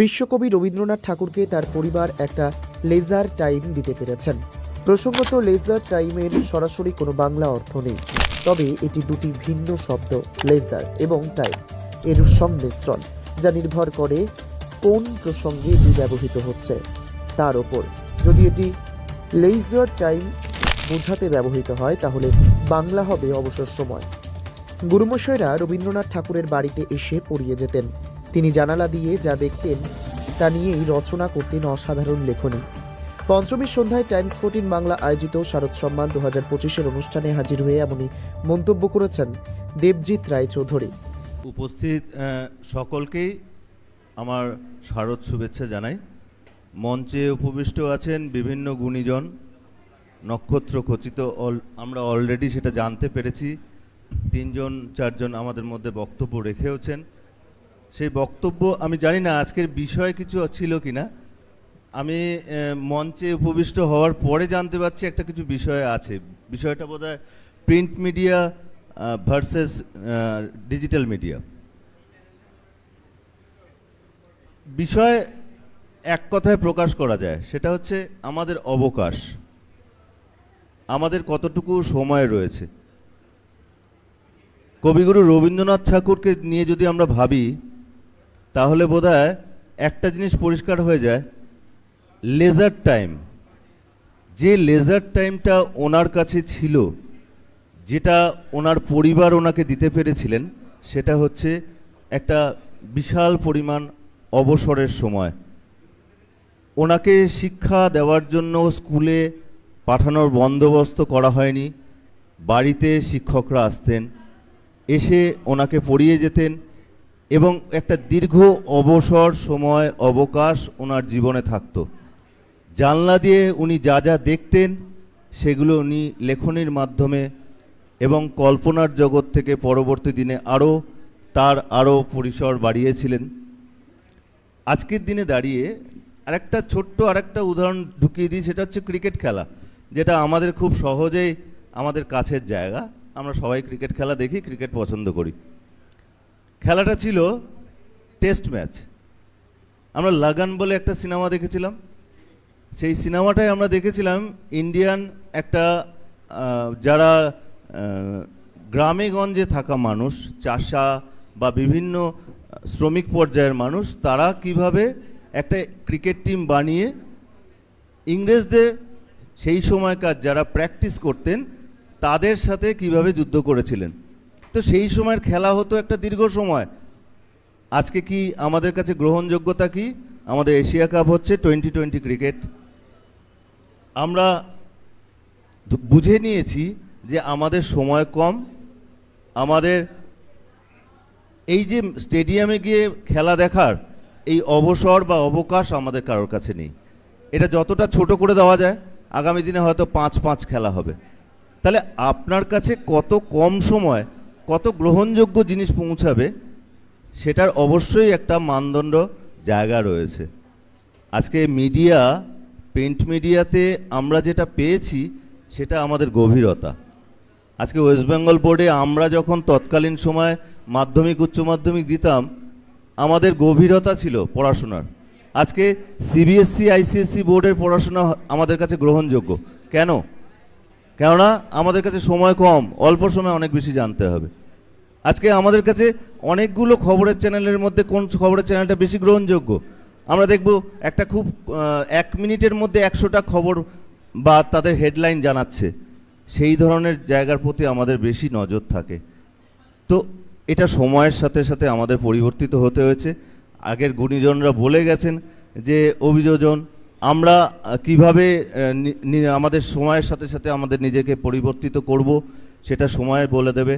বিশ্বকবি রবীন্দ্রনাথ ঠাকুরকে তার পরিবার একটা লেজার টাইম দিতে পেরেছেন। প্রসঙ্গত লেজার টাইমের সরাসরি কোনো বাংলা অর্থ নেই। তবে এটি দুটি ভিন্ন শব্দ, লেজার এবং টাইম। এর সংমিশ্রণ, যা নির্ভর করে কোন প্রসঙ্গে এটি ব্যবহৃত হচ্ছে। তার ওপর, যদি এটি লেজার টাইম বোঝাতে ব্যবহৃত হয়, তাহলে বাংলা হবে অবসর সময়। গুরুমশাইরা রবীন্দ্রনাথ ঠাকুরের বাড়িতে এসে পড়িয়ে যেতেন। তিনি জানালা দিয়ে যা দেখতেন, তা নিয়েই রচনা করতেন অসাধারণ লেখনী। পঞ্চমীর সন্ধ্যায় টাইমস ফোর্টিন বাংলা আয়োজিত শারদ সম্মান দু হাজার পঁচিশের অনুষ্ঠানে হাজির হয়ে এমনই মন্তব্য করেছেন দেবজিৎ রায় চৌধুরী উপস্থিত সকলকেই আমার শারদ শুভেচ্ছা জানাই। মঞ্চে উপবিষ্ট আছেন বিভিন্ন গুণীজন, নক্ষত্র খচিত অল- আমরা অলরেডি সেটা জানতে পেরেছি। তিনজন, চারজন আমাদের মধ্যে বক্তব্য রেখেওছেন। সেই বক্তব্য আমি জানি না আজকের বিষয় কিছু ছিল কি না আমি মঞ্চে উপবিষ্ট হওয়ার পরে জানতে পারছি একটা কিছু বিষয় আছে। বিষয়টা বোধহয় print media versus digital media বিষয় এক কথায় প্রকাশ করা যায়, সেটা হচ্ছে আমাদের অবকাশ। আমাদের কতটুকু সময় রয়েছে। কবিগুরু রবীন্দ্রনাথ ঠাকুরকে নিয়ে যদি আমরা ভাবি তাহলে বোধহয় একটা জিনিস পরিষ্কার হয়ে যায়। লেজার টাইম যে লেজার টাইমটা ওনার কাছে ছিল, যেটা ওনার পরিবার ওনাকে দিতে পেরেছিলেন, সেটা হচ্ছে একটা বিশাল পরিমাণ অবসরের সময়। ওনাকে শিক্ষা দেওয়ার জন্য স্কুলে পাঠানোর বন্দোবস্ত করা হয়নি। বাড়িতে শিক্ষকরা আসতেন, এসে ওনাকে পড়িয়ে যেতেন। এবং একটা দীর্ঘ অবসর সময় অবকাশ ওনার জীবনে থাকতো। জানলা দিয়ে উনি যা যা দেখতেন, সেগুলো উনি লেখনির মাধ্যমে এবং কল্পনার জগৎ থেকে পরবর্তী দিনে আরও, তার আরও পরিসর বাড়িয়েছিলেন। আজকের দিনে দাঁড়িয়ে আরেকটা ছোট্ট আরেকটা উদাহরণ ঢুকিয়ে দিই, সেটা হচ্ছে ক্রিকেট খেলা, যেটা আমাদের খুব সহজেই আমাদের কাছের জায়গা। আমরা সবাই ক্রিকেট খেলা দেখি, ক্রিকেট পছন্দ করি। খেলাটা ছিল টেস্ট ম্যাচ। আমরা লাগান বলে একটা সিনেমা দেখেছিলাম। সেই সিনেমাটায় আমরা দেখেছিলাম ইন্ডিয়ান একটা যারা আহ, গ্রামে গঞ্জে থাকা মানুষ চাষা বা বিভিন্ন শ্রমিক পর্যায়ের মানুষ তারা কীভাবে একটা ক্রিকেট টিম বানিয়ে ইংরেজদের সেই সময়কার যারা প্র্যাকটিস করতেন তাদের সাথে কীভাবে যুদ্ধ করেছিলেন। তো সেই সময়ের খেলা হতো একটা দীর্ঘ সময়। আজকে কি আমাদের কাছে গ্রহণযোগ্যতা কি? আমাদের এশিয়া কাপ হচ্ছে টোয়েন্টি টোয়েন্টি ক্রিকেট। আমরা বুঝে নিয়েছি যে আমাদের সময় কম। আমাদের এই যে স্টেডিয়ামে গিয়ে খেলা দেখার এই অবসর বা অবকাশ আমাদের কারোর কাছে নেই। এটা যতটা ছোট করে দেওয়া যায়, আগামী দিনে হয়তো পাঁচ পাঁচ খেলা হবে। তাহলে আপনার কাছে কত কম সময় কত গ্রহণযোগ্য জিনিস পৌঁছাবে, সেটার অবশ্যই একটা মানদণ্ড জায়গা রয়েছে। আজকে মিডিয়া, প্রিন্ট মিডিয়াতে আমরা যেটা পেয়েছি, সেটা আমাদের গভীরতা। আজকে ওয়েস্ট বেঙ্গল বোর্ডে আমরা যখন তৎকালীন সময় মাধ্যমিক, উচ্চ মাধ্যমিক দিতাম, আমাদের গভীরতা ছিল পড়াশোনার। আজকে সিবিএসসি, আইসিএসসি বোর্ডের পড়াশোনা আমাদের কাছে গ্রহণযোগ্য। কেন? কেননা আমাদের কাছে সময় কম, অল্প সময় অনেক বেশি জানতে হবে। আজকে আমাদের কাছে অনেকগুলো খবরের চ্যানেলের মধ্যে কোন খবরের চ্যানেলটা বেশি গ্রহণযোগ্য? আমরা দেখব একটা খুব এক মিনিটের মধ্যে একশোটা খবর বা তাদের হেডলাইন জানাচ্ছে। সেই ধরনের জায়গার প্রতি আমাদের বেশি নজর থাকে। তো এটা সময়ের সাথে সাথে আমাদের পরিবর্তিত হতে হয়েছে। আগের গুণীজনরা বলে গেছেন যে, অভিযোজন আমরা কীভাবে আমাদের সময়ের সাথে সাথে আমাদের নিজেকে পরিবর্তিত করব, সেটা সময় বলে দেবে।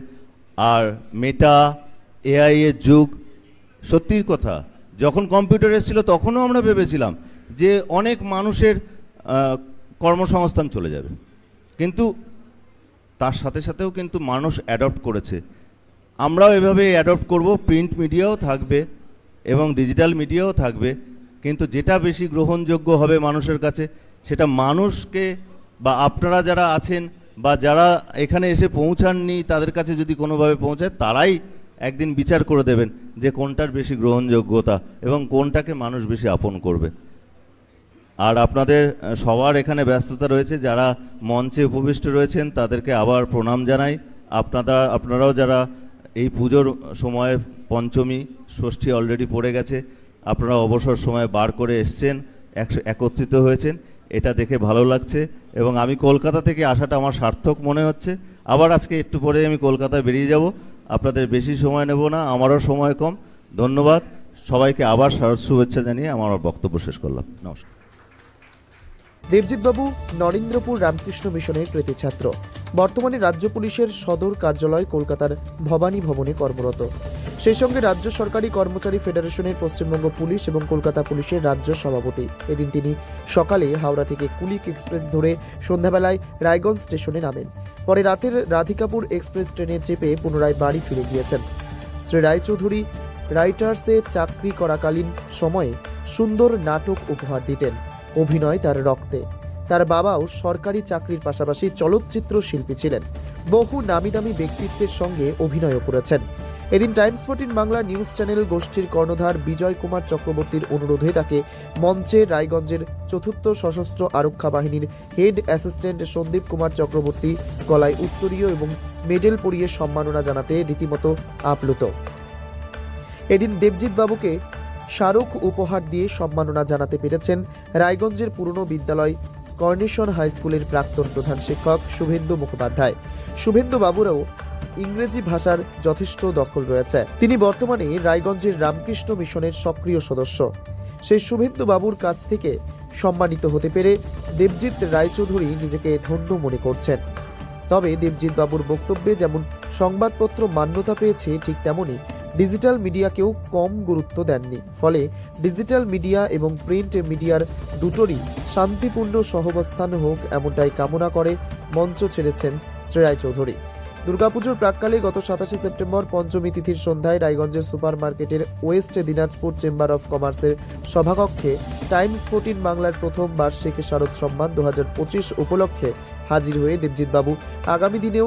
আর মেটা, এআই এর যুগ সত্যি কথা, যখন কম্পিউটার এসেছিল তখনও আমরা ভেবেছিলাম যে অনেক মানুষের কর্মসংস্থান চলে যাবে। কিন্তু তার সাথে সাথেও কিন্তু মানুষ অ্যাডপ্ট করেছে। আমরাও এভাবে অ্যাডপ্ট করব, প্রিন্ট মিডিয়াও থাকবে এবং ডিজিটাল মিডিয়াও থাকবে। কিন্তু যেটা বেশি গ্রহণযোগ্য হবে মানুষের কাছে, সেটা মানুষকে বা আপনারা যারা আছেন বা যারা এখানে এসে পৌঁছাননি, তাদের কাছে যদি কোনোভাবে পৌঁছায়, তারাই একদিন বিচার করে দেবেন যে কোনটার বেশি গ্রহণযোগ্যতা এবং কোনটাকে মানুষ বেশি আপন করবে। আর আপনাদের সবার এখানে ব্যস্ততা রয়েছে, যারা মঞ্চে উপবিষ্ট রয়েছেন, তাদেরকে আবার প্রণাম জানাই। আপনারা, আপনারাও যারা এই পুজোর সময় পঞ্চমী, ষষ্ঠী অলরেডি পড়ে গেছে আপনারা অবসর সময় বার করে এসছেন একত্রিত হয়েছেন, এটা দেখে ভালো লাগছে এবং আমি কলকাতা থেকে আসাটা আমার সার্থক মনে হচ্ছে। আবার আজকে একটু পরে আমি কলকাতায় বেরিয়ে যাব। আপনাদের বেশি সময় নেব না, আমারও সময় কম। ধন্যবাদ। সবাইকে আবার শারদ শুভেচ্ছা জানিয়ে আমার বক্তব্য শেষ করলাম। নমস্কার। দেবজিৎবাবু নরেন্দ্রপুর রামকৃষ্ণ মিশনের কৃতি ছাত্র বর্তমানে রাজ্য পুলিশের সদর কার্যালয় কলকাতার ভবানী ভবনে কর্মরত। সেই সঙ্গে রাজ্য সরকারি কর্মচারী ফেডারেশনের পশ্চিমবঙ্গ পুলিশ এবং কলকাতা পুলিশের রাজ্য সভাপতি। এদিন তিনি সকালে হাওড়া থেকে কুলিক এক্সপ্রেস ধরে সন্ধ্যাবেলায় রায়গঞ্জ স্টেশনে নামেন। পরে রাতের রাধিকাপুর এক্সপ্রেস ট্রেনে চেপে পুনরায় বাড়ি ফিরে গিয়েছেন। শ্রী রায়চৌধুরী রাইটার্সে চাকরি করাকালীন সময়ে সুন্দর নাটক উপহার দিতেন। অভিনয় তার রক্তে। তার বাবাও সরকারি চাকরির পাশাপাশি চলচ্চিত্র শিল্পী ছিলেন। বহু নামি দামি ব্যক্তিত্বের সঙ্গে অভিনয়ও করেছেন। এদিন Times fourteen Bangla news channel গোষ্ঠীর কর্ণধার বিজয় কুমার চক্রবর্তীর অনুরোধে তাকে মঞ্চে রায়গঞ্জের চতুর্থ সশস্ত্র আরক্ষা বাহিনীর হেড অ্যাসিস্ট্যান্ট সন্দীপ কুমার চক্রবর্তী গলায় উত্তরীয় এবং মেডেল পরিয়ে সম্মাননা জানাতে রীতিমতো আপ্লুত। এদিন দেবজিৎ বাবুকে স্মারক উপহার দিয়ে সম্মাননা জানাতে পেরেছেন রায়গঞ্জের পুরনো বিদ্যালয় কর্নেশন হাই স্কুলের প্রাক্তন প্রধান শিক্ষক শুভেন্দু মুখোপাধ্যায়। শুভেন্দু বাবুরাও ইংরেজি ভাষার যথেষ্ট দখল রয়েছে। তিনি বর্তমানে রায়গঞ্জের রামকৃষ্ণ মিশনের সক্রিয় সদস্য। সেই শুভেন্দু বাবুর কাছ থেকে সম্মানিত হতে পেরে দেবজিৎ রায়চৌধুরী নিজেকে ধন্য মনে করছেন। তবে দেবজিৎ বাবুর বক্তব্যে যেমন সংবাদপত্র মান্যতা পেয়েছে ঠিক তেমনি ডিজিটাল মিডিয়াকেও কম গুরুত্ব দেননি। ফলে ডিজিটাল মিডিয়া এবং প্রিন্ট মিডিয়ার দুটোরই শান্তিপূর্ণ সহবস্থান হোক এমনটাই কামনা করে মঞ্চ ছেড়েছেন শ্রী রায়চৌধুরী দুর্গাপুজোর প্রাককালে গত সাতাশে সেপ্টেম্বর পঞ্চমী তিথির সন্ধ্যায় রায়গঞ্জের সুপার মার্কেটের ওয়েস্ট দিনাজপুর চেম্বার অফ কমার্সের সভাকক্ষে টাইমস ফোর্টিন বাংলার প্রথম বার্ষিক শারদ সম্মান দু হাজার পঁচিশ উপলক্ষে হাজির হয়ে দেবজিৎবাবু। আগামী দিনেও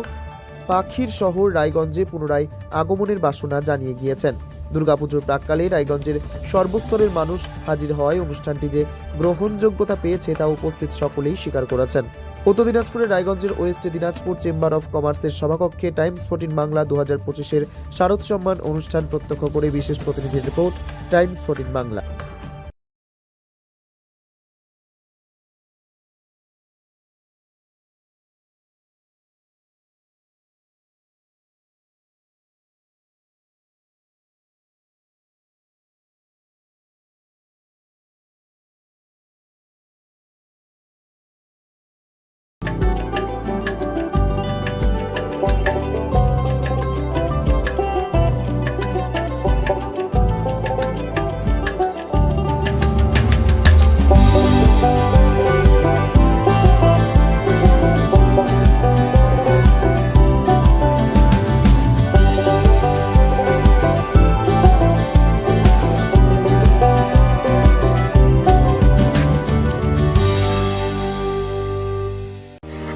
পাখির শহর রায়গঞ্জে পুনরায় আগমনের বাসনা জানিয়ে গিয়েছেন। দুর্গাপুজোর প্রাককালে রায়গঞ্জের সর্বস্তরের মানুষ হাজির হওয়ায় অনুষ্ঠানটি যে গ্রহণযোগ্যতা পেয়েছে তা উপস্থিত সকলেই স্বীকার করেছেন। উত্তর দিনাজপুরের রায়গঞ্জের ওয়েস্ট দিনাজপুর চেম্বার অফ কমার্সের সভাকক্ষে টাইমস ফোর্টিন বাংলা দু হাজার পঁচিশের শারদ সম্মান অনুষ্ঠান প্রত্যক্ষ করে বিশেষ প্রতিনিধির রিপোর্ট, টাইমস ফোর্টিন বাংলা।